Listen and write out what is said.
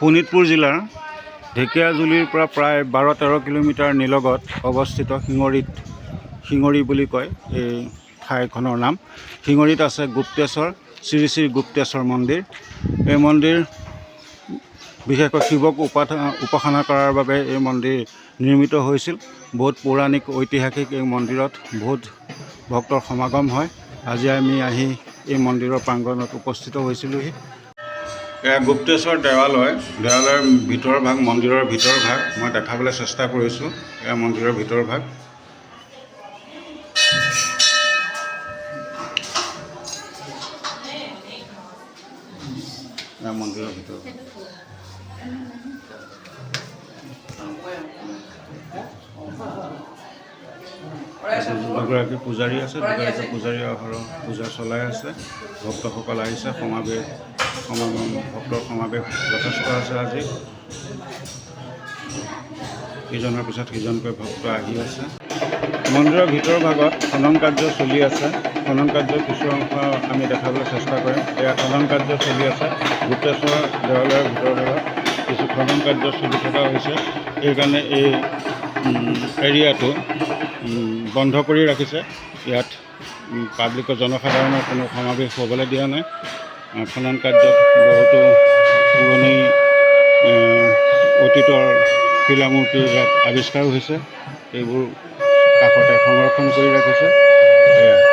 শোণিতপুৰ জিলাৰ ঢেকীয়াজুলিৰ পৰা প্ৰায় বাৰ তেৰ কিলোমিটাৰ নিলগত অৱস্থিত শিঙৰিত শিঙৰি বুলি কয় এই ঠাইখনৰ নাম। শিঙৰিত আছে গুপ্তেশ্বৰ শ্ৰী শ্ৰী গুপ্তেশ্বৰ মন্দিৰ। এই মন্দিৰ বিশেষকৈ শিৱক উপাসনা কৰাৰ বাবে এই মন্দিৰ নিৰ্মিত হৈছিল। বহুত পৌৰাণিক ঐতিহাসিক এই মন্দিৰত বহুত ভক্তৰ সমাগম হয়। আজি আমি আহি এই মন্দিৰৰ প্ৰাংগণত উপস্থিত হৈছিলোহি। এয়া গুপ্তেশ্বৰ দেৱালয়। দেৱালয়ৰ ভিতৰ ভাগ মন্দিৰৰ ভিতৰ ভাগ। মই দেখাবলৈ চেষ্টা কৰিছোঁ এয়া মন্দিৰৰ ভিতৰ ভাগ। মন্দিৰৰ ভিতৰ ভাগ। দুগৰাকী পূজাৰী আছে দুগৰাকী পূজাৰী অহৰহ পূজা চলাই আছে। ভক্তসকল আহিছে সমাৱেশ সমাগম ভক্তৰ সমাৱেশ যথেষ্ট আছে আজি। ইজনৰ পিছত সিজনকৈ ভক্ত আহি আছে। মন্দিৰৰ ভিতৰ ভাগত খনন কাৰ্য চলি আছে। খনন কাৰ্যৰ কিছু অংশ আমি দেখাবলৈ চেষ্টা কৰিম। এয়া খনন কাৰ্য চলি আছে। গুপ্তেশ্বৰ দেৱালয়ৰ ভিতৰ ভাগত কিছু খনন কাৰ্য চলি থকা হৈছে। সেইকাৰণে এই এৰিয়াটো বন্ধ কৰি ৰাখিছে। ইয়াত পাব্লিকৰ জনসাধাৰণৰ কোনো সমাৱেশ হ'বলৈ দিয়া নাই। খনন কাৰ্যত বহুতো পুৰণি অতীতৰ শিলামূৰ্তি আৱিষ্কাৰ হৈছে। এইবোৰ কাষতে সংৰক্ষণ কৰি ৰাখিছে।